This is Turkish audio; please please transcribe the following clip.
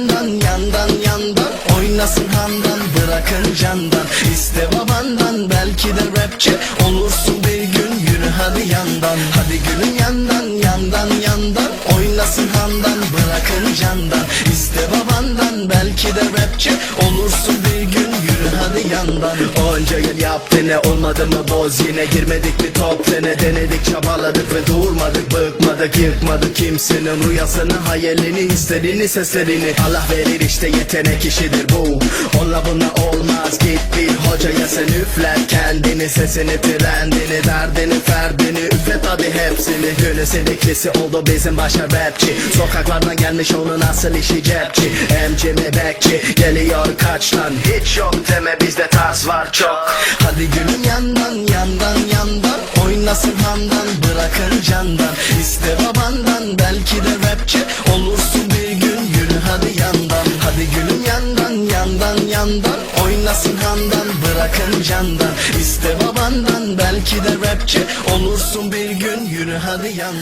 yandan yandan yandan. Oynasın handan bırakın candan. İste babandan belki de rapçi Olursun bir gün. Yürü hadi yandan Hadi gülüm yandan yandan yandan. Oynasın handan bırakın candan. İste babandan belki de rapçi Olursun bir yandan. Onca yıl yaptı ne olmadı mı boz? Yine Girmedik mi top tene denedik? Çabaladık ve durmadık Bıkmadık yıkmadık kimsenin rüyasını hayalini istediğini seslerini. Allah verir işte yetenek işidir bu. Onunla bununla olmaz git bir hocaya sen üfler. Kendini Sesini trendini derdini ferdini hepsini Günü sidiklisi oldu bizim başa rapçi. Sokaklardan gelmiş onun asıl işi cepçi. MC mi bekçi geliyor kaçtan. Hiç yok deme bizde tarz var çok. Hadi gülüm yandan yandan yandan. Oynasın handan bırakın candan. İste babandan belki de rapçi Olursun bir gün. Yürü hadi yandan. Hadi gülüm yandan yandan yandan Oynasın handan bırakın candan. İste babandan belki de rapçi Olursun bir gün. Yürü hadi yandan